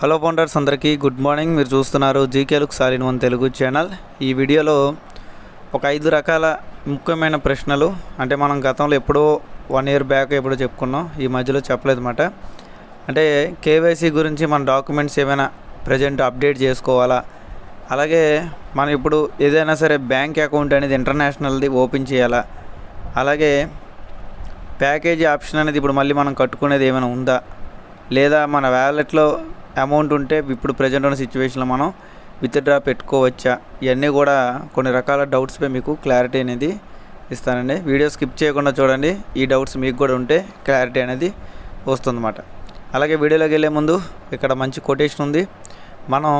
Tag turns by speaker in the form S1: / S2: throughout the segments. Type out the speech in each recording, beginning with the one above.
S1: Hello founders అందరికీ good morning. మీరు చూస్తున్నారు జీకే లుక్ సాలిన్ వన్ తెలుగు ఛానల్. ఈ వీడియోలో ఒక ఐదు రకాల ముఖ్యమైన ప్రశ్నలు. అంటే మనం గతంలో ఎప్పుడో వన్ ఇయర్ బ్యాక్ ఎప్పుడో చెప్పుకున్నాం. ఈ మధ్యలో చెప్పలేదు అన్నమాట అంటే కేవైసీ గురించి మన డాక్యుమెంట్స్ ఏమైనా ప్రజెంట్ అప్డేట్ చేసుకోవాలా? అలాగే మనం ఇప్పుడు ఏదైనా సరే బ్యాంక్ అకౌంట్ అనేది ఇంటర్నేషనల్ది ఓపెన్ చేయాలా? అలాగే ప్యాకేజీ ఆప్షన్ అనేది ఇప్పుడు మళ్ళీ మనం కట్టుకునేది ఏమైనా ఉందా? లేదా మన వ్యాలెట్లో అమౌంట్ ఉంటే ఇప్పుడు ప్రజెంట్ ఉన్న సిచ్యువేషన్లో మనం విత్డ్రా పెట్టుకోవచ్చా? ఇవన్నీ కూడా కొన్ని రకాల డౌట్స్పై మీకు క్లారిటీ అనేది ఇస్తానండి. వీడియో స్కిప్ చేయకుండా చూడండి. ఈ డౌట్స్ మీకు కూడా ఉంటే క్లారిటీ అనేది వస్తుందన్నమాట. అలాగే వీడియోలోకి వెళ్ళే ముందు ఇక్కడ మంచి కొటేషన్ ఉంది. మనం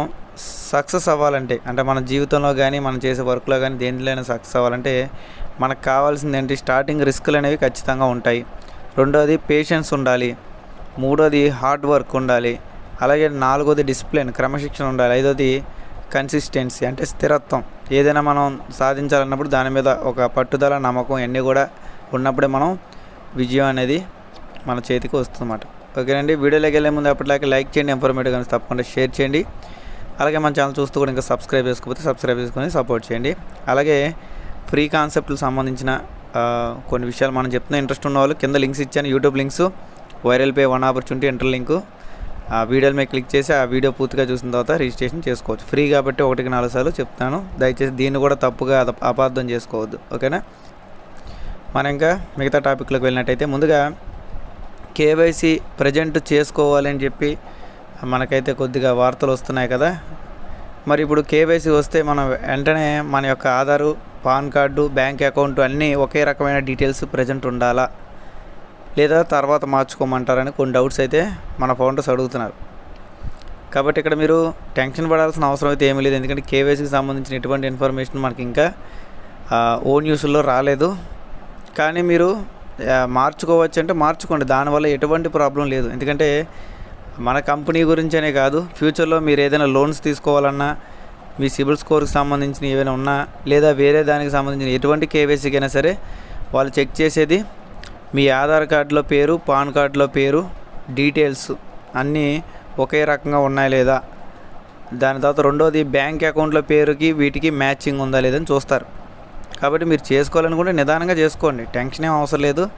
S1: సక్సెస్ అవ్వాలంటే అంటే మన జీవితంలో కానీ మనం చేసే వర్క్లో కానీ దేనిలోనే సక్సెస్ అవ్వాలంటే మనకు కావాల్సింది ఏంటి? స్టార్టింగ్ రిస్కులు అనేవి ఖచ్చితంగా ఉంటాయి. రెండోది పేషెన్స్ ఉండాలి. మూడోది హార్డ్ వర్క్ ఉండాలి. అలాగే నాలుగోది డిసిప్లిన్ క్రమశిక్షణ ఉండాలి. ఐదోది కన్సిస్టెన్సీ అంటే స్థిరత్వం. ఏదైనా మనం సాధించాలన్నప్పుడు దాని మీద ఒక పట్టుదల నమ్మకం ఇవన్నీ కూడా ఉన్నప్పుడే మనం విజయం అనేది మన చేతికి వస్తుందన్నమాట. ఓకేనండి? వీడియోలోకి వెళ్ళే ముందు అప్పటిలాగే లైక్ చేయండి ఇన్ఫర్మేటివ్ కానీ తప్పకుండా షేర్ చేయండి. అలాగే మన ఛానల్ చూస్తూ కూడా ఇంకా సబ్స్క్రైబ్ చేసుకోకపోతే సబ్స్క్రైబ్ చేసుకొని సపోర్ట్ చేయండి. అలాగే ఫ్రీ కాన్సెప్ట్లకు సంబంధించిన కొన్ని విషయాలు మనం చెప్తున్న ఇంట్రెస్ట్ ఉన్న వాళ్ళు కింద లింక్స్ ఇచ్చాను. YouTube links viral pay one opportunity inter link ఆ వీడియోలు మీరు క్లిక్ చేసి ఆ వీడియో పూర్తిగా చూసిన తర్వాత రిజిస్ట్రేషన్ చేసుకోవచ్చు. ఫ్రీ కాబట్టి ఒకటికి నాలుగు సార్లు చెప్తాను. దయచేసి దీన్ని కూడా తప్పుగా అపార్థం చేసుకోవద్దు. ఓకేనా? మనం ఇంకా మిగతా టాపిక్లోకి వెళ్ళినట్టయితే ముందుగా కేవైసీ ప్రజెంట్ చేసుకోవాలని చెప్పి మనకైతే కొద్దిగా వార్తలు వస్తున్నాయి కదా. మరి ఇప్పుడు కేవైసీ వస్తే మనం వెంటనే మన యొక్క Aadhaar PAN card bank account అన్నీ ఒకే రకమైన డీటెయిల్స్ ప్రజెంట్ ఉండాలా? లేదా తర్వాత మార్చుకోమంటారని కొన్ని డౌట్స్ అయితే మన ఫౌండర్స్ అడుగుతున్నారు. కాబట్టి ఇక్కడ మీరు టెన్షన్ పడాల్సిన అవసరం అయితే ఏమీ లేదు. ఎందుకంటే కేవైసీకి సంబంధించిన ఎటువంటి ఇన్ఫర్మేషన్ మనకి ఇంకా ఓ న్యూస్లో రాలేదు. కానీ మీరు మార్చుకోవచ్చు అంటే మార్చుకోండి. దానివల్ల ఎటువంటి ప్రాబ్లం లేదు. ఎందుకంటే మన కంపెనీ గురించనే కాదు. ఫ్యూచర్లో మీరు ఏదైనా లోన్స్ తీసుకోవాలన్నా మీ సిబిల్ స్కోర్కి సంబంధించిన ఏవైనా ఉన్నా లేదా వేరే దానికి సంబంధించిన ఎటువంటి కేవైసీకి అయినా సరే వాళ్ళు చెక్ చేసేది మీ ఆధార్ కార్డులో పేరు పాన్ కార్డులో పేరు డీటెయిల్స్ అన్నీ ఒకే రకంగా ఉన్నాయా లేదా? దాని తర్వాత రెండోది బ్యాంక్ అకౌంట్లో పేరుకి వీటికి మ్యాచింగ్ ఉందా లేదని చూస్తారు. కాబట్టి మీరు చేసుకోవాలనుకుంటే నిదానంగా చేసుకోండి. టెన్షన్ ఏం అవసరం లేదు.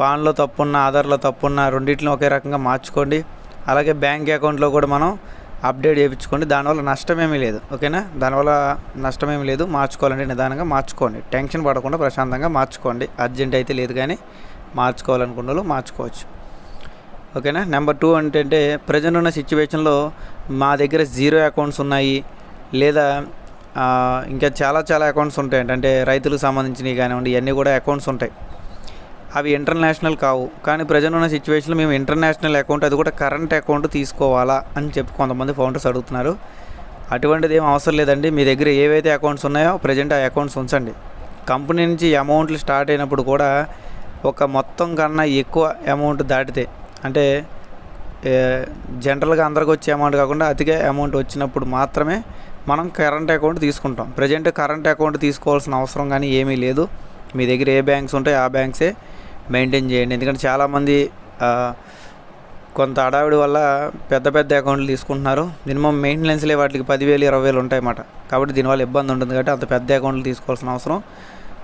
S1: పాన్లో తప్పున్న ఆధార్లో తప్పున్న రెండింటిని ఒకే రకంగా మార్చుకోండి. అలాగే బ్యాంక్ అకౌంట్లో కూడా మనం అప్డేట్ చేయించుకోండి. దానివల్ల నష్టమేమీ లేదు. ఓకేనా? దానివల్ల నష్టమేమీ లేదు. మార్చుకోవాలంటే నిదానంగా మార్చుకోండి. టెన్షన్ పడకుండా ప్రశాంతంగా మార్చుకోండి. అర్జెంట్ అయితే లేదు కానీ మార్చుకోవాలనుకున్న వాళ్ళు మార్చుకోవచ్చు. ఓకేనా? నెంబర్ టూ ఏంటంటే ప్రజెంట్ ఉన్న సిచ్యువేషన్లో మా దగ్గర జీరో అకౌంట్స్ ఉన్నాయి. లేదా ఇంకా చాలా చాలా అకౌంట్స్ ఉంటాయి అంటే రైతులకు సంబంధించినవి కానివ్వండి ఇవన్నీ కూడా అకౌంట్స్ ఉంటాయి. అవి ఇంటర్నేషనల్ కావు. కానీ ప్రజెంట్ ఉన్న సిచ్యువేషన్లో మేము ఇంటర్నేషనల్ అకౌంట్ అది కూడా కరెంట్ అకౌంట్ తీసుకోవాలా అని చెప్పి కొంతమంది ఫౌండర్స్ అడుగుతున్నారు. అటువంటిది ఏం అవసరం లేదండి. మీ దగ్గర ఏవైతే అకౌంట్స్ ఉన్నాయో ప్రజెంట్ ఆ అకౌంట్స్ ఉంచండి. కంపెనీ నుంచి అమౌంట్లు స్టార్ట్ అయినప్పుడు కూడా ఒక మొత్తం కన్నా ఎక్కువ అమౌంట్ దాటితే అంటే జనరల్గా అందరికి వచ్చే అమౌంట్ కాకుండా అతిగా అమౌంట్ వచ్చినప్పుడు మాత్రమే మనం కరెంట్ అకౌంట్ తీసుకుంటాం. ప్రజెంట్ కరెంట్ అకౌంట్ తీసుకోవాల్సిన అవసరం కానీ ఏమీ లేదు. మీ దగ్గర ఏ బ్యాంక్స్ ఉంటాయో ఆ బ్యాంక్సే మెయింటైన్ చేయండి. ఎందుకంటే చాలామంది కొంత అడావిడి వల్ల పెద్ద పెద్ద అకౌంట్లు తీసుకుంటున్నారు. మినిమం మెయింటెనెన్స్లే వాటికి పదివేలు ఇరవై వేలు ఉంటాయన్నమాట. కాబట్టి దీనివల్ల ఇబ్బంది ఉంటుంది కాబట్టి అంత పెద్ద అకౌంట్లు తీసుకోవాల్సిన అవసరం.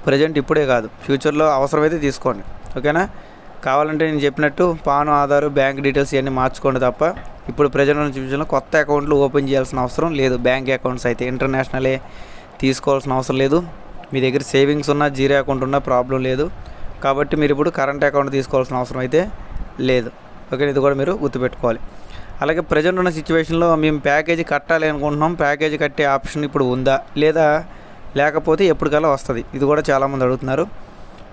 S1: ప్రజెంట్ ఇప్పుడే కాదు. ఫ్యూచర్లో అవసరమైతే తీసుకోండి. ఓకేనా? కావాలంటే నేను చెప్పినట్టు పాన్ ఆధార్ బ్యాంక్ డీటెయిల్స్ ఇవన్నీ మార్చుకోండి తప్ప ఇప్పుడు ప్రజెంట్ ఉన్న సిచ్యువేషన్లో కొత్త అకౌంట్లు ఓపెన్ చేయాల్సిన అవసరం లేదు. బ్యాంక్ అకౌంట్స్ అయితే ఇంటర్నేషనలే తీసుకోవాల్సిన అవసరం లేదు. మీ దగ్గర సేవింగ్స్ ఉన్నా జీరో అకౌంట్ ఉన్నా ప్రాబ్లం లేదు. కాబట్టి మీరు ఇప్పుడు కరెంట్ అకౌంట్ తీసుకోవాల్సిన అవసరం అయితే లేదు. ఓకే ఇది కూడా మీరు గుర్తుపెట్టుకోవాలి. అలాగే ప్రజెంట్ ఉన్న సిచ్యువేషన్లో మేము ప్యాకేజీ కట్టాలి అనుకుంటున్నాం. ప్యాకేజీ కట్టే ఆప్షన్ ఇప్పుడు ఉందా? లేదా లేకపోతే ఎప్పటికల్లా వస్తుంది. ఇది కూడా చాలామంది అడుగుతున్నారు.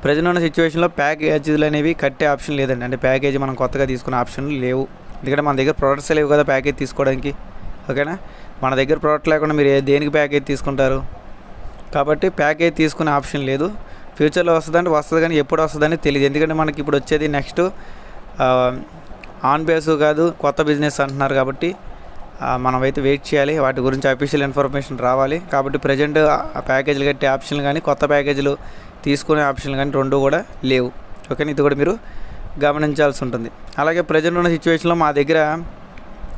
S1: ప్రజెంట్ ఉన్న సిచ్యువేషన్లో ప్యాకేజీలు అనేవి కట్టే ఆప్షన్ లేదండి. అంటే ప్యాకేజీ మనం కొత్తగా తీసుకునే ఆప్షన్లు లేవు. ఎందుకంటే మన దగ్గర ప్రొడక్ట్స్ లేవు కదా ప్యాకేజ్ తీసుకోవడానికి. ఓకేనా? మన దగ్గర ప్రోడక్ట్ లేకుండా మీరు దేనికి ప్యాకేజ్ తీసుకుంటారు? కాబట్టి ప్యాకేజ్ తీసుకునే ఆప్షన్ లేదు. ఫ్యూచర్లో వస్తుందంటే వస్తుంది కానీ ఎప్పుడు వస్తుందని తెలియదు ఎందుకంటే మనకి ఇప్పుడు వచ్చేది నెక్స్ట్ ఆన్ బేస్ కాదు కొత్త బిజినెస్ అంటున్నారు కాబట్టి మనమైతే వెయిట్ చేయాలి. వాటి గురించి అఫీషియల్ ఇన్ఫర్మేషన్ రావాలి. కాబట్టి ప్రజెంట్ ఆ ప్యాకేజీలు కట్టే ఆప్షన్లు కానీ కొత్త ప్యాకేజీలు తీసుకునే ఆప్షన్లు కానీ రెండు కూడా లేవు. ఓకేనా ఇది కూడా మీరు గమనించాల్సి ఉంటుంది. అలాగే ప్రజెంట్ ఉన్న సిచ్యువేషన్లో మా దగ్గర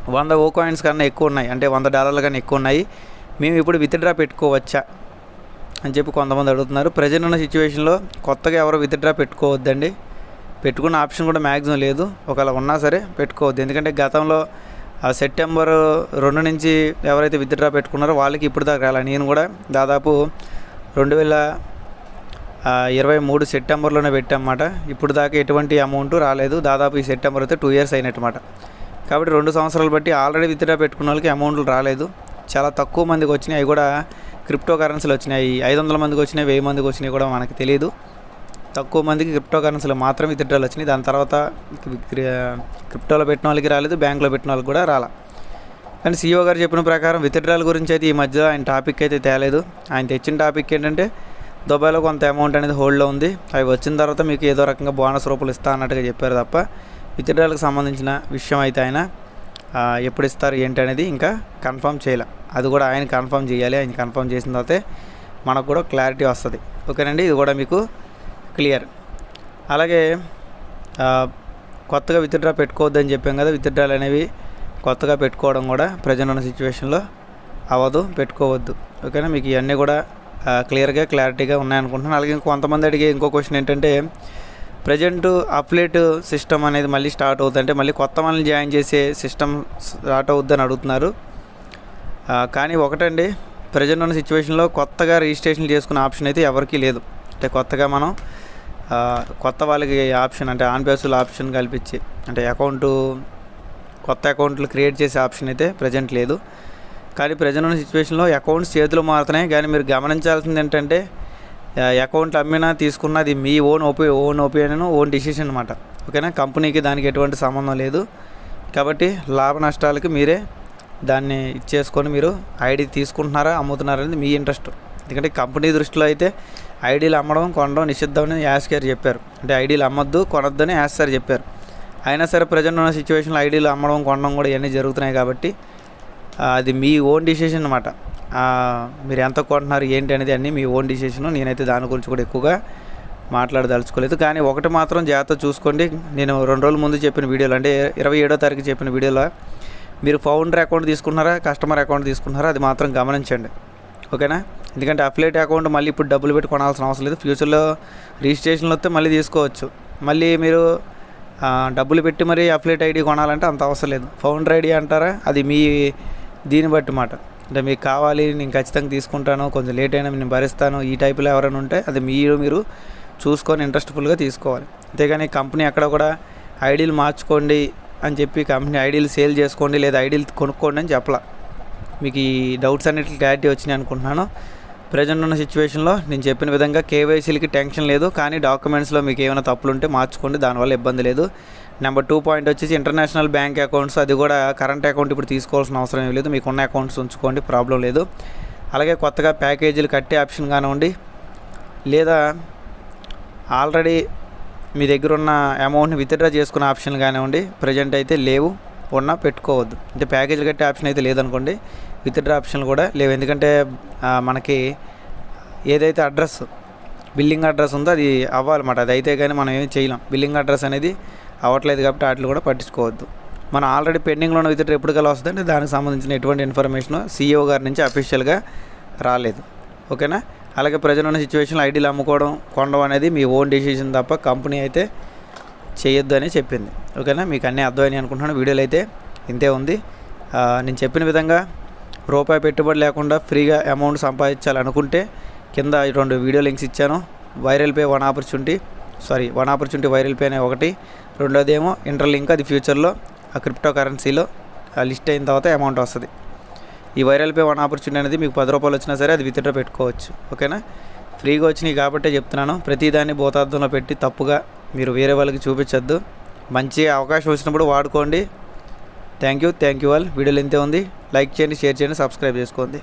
S1: వంద ఓ కాయిన్స్ కన్నా ఎక్కువ ఉన్నాయి. అంటే వంద డాలర్లు కన్నా ఎక్కువ ఉన్నాయి. మేము ఇప్పుడు విత్డ్రా పెట్టుకోవచ్చా అని చెప్పి కొంతమంది అడుగుతున్నారు. ప్రజెంట్ ఉన్న సిచ్యువేషన్లో కొత్తగా ఎవరు విత్డ్రా పెట్టుకోవద్దండి. పెట్టుకున్న ఆప్షన్ కూడా మ్యాక్సిమం లేదు. ఒకవేళ ఉన్నా సరే పెట్టుకోవద్దు. ఎందుకంటే గతంలో ఆ సెప్టెంబర్ రెండు నుంచి ఎవరైతే విత్డ్రా పెట్టుకున్నారో వాళ్ళకి ఇప్పుడు దాకా రాలే. నేను కూడా దాదాపు రెండు వేల ఇరవై మూడు సెప్టెంబర్లోనే పెట్టామన్నమాట. ఇప్పుడు దాకా ఎటువంటి అమౌంట్ రాలేదు. దాదాపు ఈ సెప్టెంబర్ అయితే టూ ఇయర్స్ అయినట్టమాట. కాబట్టి రెండు సంవత్సరాలు బట్టి ఆల్రెడీ విత్డ్రా పెట్టుకున్న వాళ్ళకి అమౌంట్లు రాలేదు. చాలా తక్కువ మందికి వచ్చినాయి. అవి కూడా క్రిప్టో కరెన్సీలు వచ్చినాయి. ఐదు వందల మందికి వచ్చినాయి వెయ్యి మందికి వచ్చినాయి కూడా మనకు తెలియదు తక్కువ మందికి క్రిప్టో కరెన్సీలో మాత్రమే విత్డ్రాలు వచ్చినాయి. దాని తర్వాత క్రిప్టోలో పెట్టిన వాళ్ళకి రాలేదు బ్యాంకులో పెట్టిన వాళ్ళకి కూడా రాలా. కానీ సీఈఓ గారు చెప్పిన ప్రకారం విత్డ్రాల గురించి అయితే ఈ మధ్య ఆయన టాపిక్ అయితే తేలేదు. ఆయన తెచ్చిన టాపిక్ ఏంటంటే దుబాయ్లో కొంత అమౌంట్ అనేది హోల్డ్లో ఉంది. అవి వచ్చిన తర్వాత మీకు ఏదో రకంగా బోనస్ రూపాయలు ఇస్తా అన్నట్టుగా చెప్పారు తప్ప విత్డ్రాలకు సంబంధించిన విషయం అయితే ఆయన ఎప్పుడు ఇస్తారు ఏంటి అనేది ఇంకా కన్ఫర్మ్ చేయలే. అది కూడా ఆయన కన్ఫర్మ్ చేయాలి. ఆయన కన్ఫర్మ్ చేసిన తర్వాతే మనకు కూడా క్లారిటీ వస్తుంది. ఓకేనండి? ఇది కూడా మీకు క్లియర్. అలాగే కొత్తగా విత్డ్రా పెట్టుకోవద్దని చెప్పాం కదా విత్డ్రాలు అనేవి కొత్తగా పెట్టుకోవడం కూడా ప్రజెంట్ ఉన్న సిచ్యువేషన్లో అవ్వదు పెట్టుకోవద్దు. ఓకేనా? మీకు ఇవన్నీ కూడా క్లియర్గా క్లారిటీగా ఉన్నాయనుకుంటున్నాను. అలాగే కొంతమంది అడిగే ఇంకో క్వశ్చన్ ఏంటంటే ప్రజెంట్ అప్లేట్ సిస్టమ్ అనేది మళ్ళీ స్టార్ట్ అవుతుంది అంటే మళ్ళీ కొత్త వాళ్ళని జాయిన్ చేసే సిస్టమ్ స్టార్ట్ అవుద్దని అడుగుతున్నారు. కానీ ఒకటండి ప్రజెంట్ ఉన్న సిచ్యువేషన్లో కొత్తగా రిజిస్ట్రేషన్ చేసుకునే ఆప్షన్ అయితే ఎవరికీ లేదు. అంటే కొత్తగా మనం కొత్త వాళ్ళకి ఆప్షన్ అంటే ఆన్ బేసుల ఆప్షన్ కల్పించి అంటే అకౌంటు కొత్త అకౌంట్లు క్రియేట్ చేసే ఆప్షన్ అయితే ప్రజెంట్ లేదు. కానీ ప్రజెంట్ ఉన్న సిచ్యువేషన్లో అకౌంట్స్ చేతులు మారుతున్నాయి. కానీ మీరు గమనించాల్సింది ఏంటంటే అకౌంట్లు అమ్మినా తీసుకున్నా అది మీ ఓన్ ఒపీ ఓన్ ఒపీనియన్ ఓన్ డిసిషన్ అనమాట. ఓకేనా? కంపెనీకి దానికి ఎటువంటి సంబంధం లేదు. కాబట్టి లాభ నష్టాలకి మీరే దాన్ని ఇచ్చేసుకొని మీరు ఐడి తీసుకుంటున్నారా అమ్ముతున్నారా అనేది మీ ఇంట్రెస్ట్ ఎందుకంటే కంపెనీ దృష్టిలో అయితే ఐడీలు అమ్మడం కొనడం నిషిద్ధమని యాస్ గారు చెప్పారు. అంటే ఐడీలు అమ్మొద్దు కొనొద్దని యాస్ సార్ చెప్పారు. అయినా సరే ప్రజెంట్ ఉన్న సిచ్యువేషన్లో ఐడీలు అమ్మడం కొనడం కూడా ఇవన్నీ జరుగుతున్నాయి కాబట్టి అది మీ ఓన్ డిసిషన్ అనమాట మీరు ఎంత కొంటున్నారు ఏంటి అనేది అన్నీ మీ ఓన్ డిసిషన్. నేనైతే దాని గురించి కూడా ఎక్కువగా మాట్లాడదలుచుకోలేదు. కానీ ఒకటి మాత్రం జాగ్రత్త చూసుకోండి. నేను రెండు రోజుల ముందు చెప్పిన వీడియోలో అంటే ఇరవై ఏడో తారీఖు చెప్పిన వీడియోలో మీరు ఫౌండర్ అకౌంట్ తీసుకున్నారా కస్టమర్ అకౌంట్ తీసుకున్నారా అది మాత్రం గమనించండి. ఓకేనా? ఎందుకంటే అఫిలేట్ అకౌంట్ మళ్ళీ ఇప్పుడు డబ్బులు పెట్టి కొనాల్సిన అవసరం లేదు. ఫ్యూచర్లో రిజిస్ట్రేషన్లు వస్తే మళ్ళీ తీసుకోవచ్చు. మళ్ళీ మీరు డబ్బులు పెట్టి మరీ అఫిలేట్ ఐడి కొనాలంటే అంత అవసరం లేదు. ఫౌండర్ ఐడి అంటారా? అది మీ దీన్ని బట్టి మాట. అంటే మీకు కావాలి నేను ఖచ్చితంగా తీసుకుంటాను కొంచెం లేట్ అయినా నేను భరిస్తాను ఈ టైపులో ఎవరైనా ఉంటే అది మీరు మీరు చూసుకొని ఇంట్రెస్ట్ఫుల్గా తీసుకోవాలి. అంతేగాని కంపెనీ ఎక్కడ కూడా ఐడీలు మార్చుకోండి అని చెప్పి కంపెనీ ఐడీలు సేల్ చేసుకోండి లేదా ఐడీలు కొనుక్కోండి అని చెప్పలా. మీకు ఈ డౌట్స్ అన్నిటికీ క్లారిటీ వచ్చినాయి అనుకుంటున్నాను. ప్రజెంట్ ఉన్న సిచ్యువేషన్లో నేను చెప్పిన విధంగా కేవైసీలకి టెన్షన్ లేదు కానీ డాక్యుమెంట్స్లో మీకు ఏమైనా తప్పులు ఉంటే మార్చుకోండి దానివల్ల ఇబ్బంది లేదు. నెంబర్ టూ పాయింట్ వచ్చేసి ఇంటర్నేషనల్ బ్యాంక్ అకౌంట్స్ అది కూడా కరెంట్ అకౌంట్ ఇప్పుడు తీసుకోవాల్సిన అవసరం ఏం లేదు. మీకు ఉన్న అకౌంట్స్ ఉంచుకోండి ప్రాబ్లం లేదు. అలాగే కొత్తగా ప్యాకేజీలు కట్టే ఆప్షన్ కానివ్వండి లేదా ఆల్రెడీ మీ దగ్గర ఉన్న అమౌంట్ని విత్డ్రా చేసుకునే ఆప్షన్ కానివ్వండి ప్రజెంట్ అయితే లేవు ఉన్నా పెట్టుకోవద్దు. అంటే ప్యాకేజీలు కట్టే ఆప్షన్ అయితే లేదనుకోండి విత్డ్రా ఆప్షన్లు కూడా లేవు. ఎందుకంటే మనకి ఏదైతే అడ్రస్ బిల్లింగ్ అడ్రస్ ఉందో అది అవ్వాలన్నమాట. అది అయితే కానీ మనం ఏం చేయలేం. బిల్లింగ్ అడ్రస్ అనేది అవ్వట్లేదు కాబట్టి వాటిని కూడా పట్టించుకోవద్దు. మనం ఆల్రెడీ పెండింగ్లో ఉన్న విత్డ్రా ఎప్పటికల్లా వస్తుందంటే దానికి సంబంధించిన ఎటువంటి ఇన్ఫర్మేషన్ సీఈఓ గారి నుంచి అఫీషియల్గా రాలేదు. ఓకేనా? అలాగే ప్రజలు ఉన్న సిచ్యువేషన్లో ఐడీలు అమ్ముకోవడం కొనడం అనేది మీ ఓన్ డెసిషన్ తప్ప కంపెనీ అయితే చేయొద్దు అని చెప్పింది. ఓకేనా? మీకు అన్నీ అర్థమైనాయి అనుకుంటున్నాను. వీడియోలో అయితే ఇంతే ఉంది. నేను చెప్పిన విధంగా రూపాయి పెట్టుబడి లేకుండా ఫ్రీగా అమౌంట్ సంపాదించాలనుకుంటే కింద రెండు వీడియో లింక్స్ ఇచ్చాను. Viral pay one opportunity sorry one opportunity viral pay అనే ఒకటి. రెండోది ఏమో ఇంటర్ లింక్ అది ఫ్యూచర్లో ఆ క్రిప్టో కరెన్సీలో లిస్ట్ అయిన తర్వాత అమౌంట్ వస్తుంది. ఈ వైరల్ పే వన్ ఆపర్చునిటీ అనేది మీకు పది రూపాయలు వచ్చినా సరే అది విత్డ్రా పెట్టుకోవచ్చు ఓకేనా? ఫ్రీగా వచ్చినాయి కాబట్టే చెప్తున్నాను. ప్రతిదాన్ని భూతార్థంలో పెట్టి తప్పుగా మీరు వేరే వాళ్ళకి చూపించొద్దు. మంచి అవకాశం వచ్చినప్పుడు వాడుకోండి. Thank you thank you all. వీడియోలు ఎంతే ఉంది. లైక్ చేయండి షేర్ చేయండి సబ్స్క్రైబ్ చేసుకోండి.